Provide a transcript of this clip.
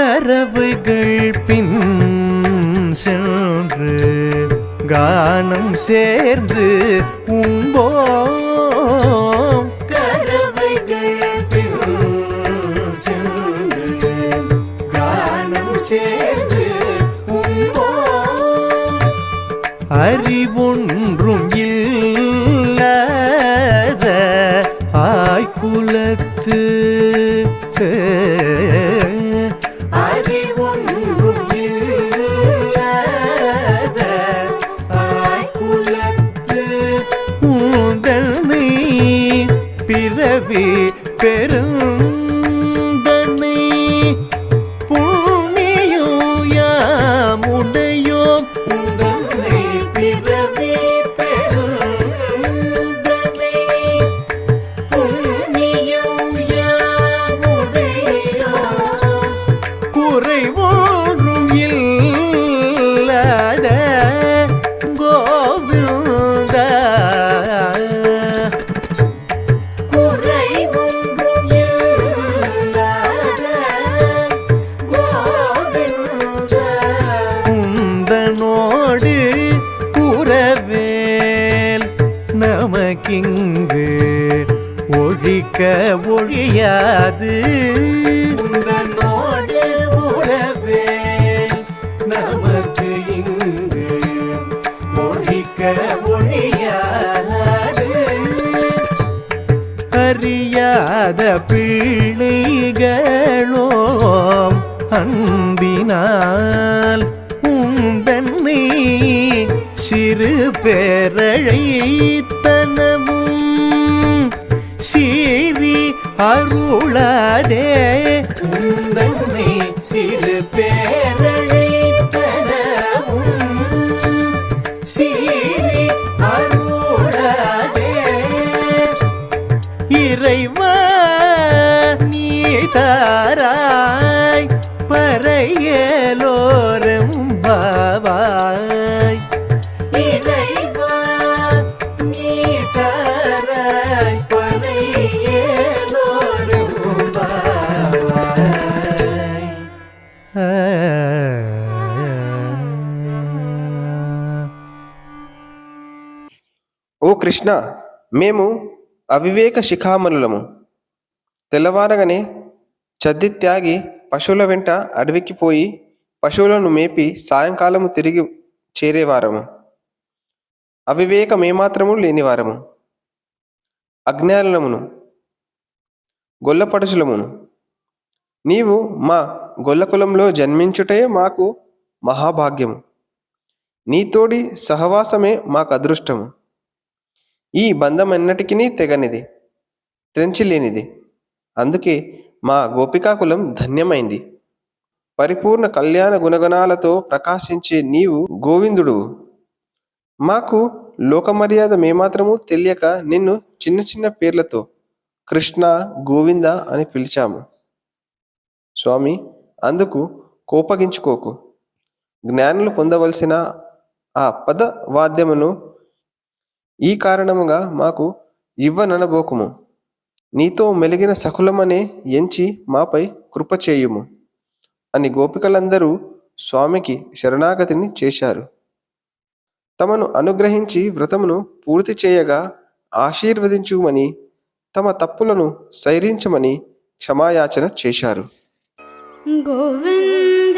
கரவுகள் பின் சென்று கானம் சேர்ந்து உம்போ அறிவொன்றும் இல்லாத ஆய்குலத்து பிறவி நமக்கிங்கு ஒழிக்க ஒழியாது. உந்தனோடு உறவேல் நமக்கு இங்கு ஒழிக்க ஒழியாது. அறியாத பிள்ளைகளோம் அன்பினால் உந்தன்னை சிறு பேரழைத்தனமும் அருளாதே உந்தன்னை சிறு அருளாதே. இறைவா நீ தாராய் பறையலோரும் ఓ కృష్ణ మేము అవివేక శిఖామణులము. తెల్లవారగానే చద్ది త్యాగి పశువుల వెంట అడవికి పోయి పశువులను మేపి సాయంకాలము తిరిగి చేరేవారము. అవివేకమేమాత్రము లేనివారము. అజ్ఞానమును గొల్లపడుచులమును. నీవు మా గొల్లకులంలో జన్మించుటే మాకు మహాభాగ్యము. నీతోడి సహవాసమే మాకు అదృష్టము ఈ బంధం ఎన్నటికీ తెగనిది త్రెంచిలేనిది. అందుకే మా గోపికాకులం ధన్యమైంది. పరిపూర్ణ కళ్యాణ గుణగణాలతో ప్రకాశించే నీవు గోవిందుడు మాకు లోకమర్యాద మేమాత్రము తెలియక నిన్ను చిన్న చిన్న పేర్లతో కృష్ణ గోవింద అని పిలిచాము. స్వామి అందుకు కోపగించుకోకు. జ్ఞానులు పొందవలసిన ఆ పద వాద్యమును ఈ కారణముగా మాకు ఇవ్వననబోకుము. నీతో మెలిగిన సకులమనే ఎంచి మాపై కృప చేయుము. అని గోపికలందరూ స్వామికి శరణాగతిని చేశారు. తమను అనుగ్రహించి వ్రతమును పూర్తి చేయగా ఆశీర్వదించుమని తమ తప్పులను సైరించమని క్షమాయాచన చేశారు. गोविन्द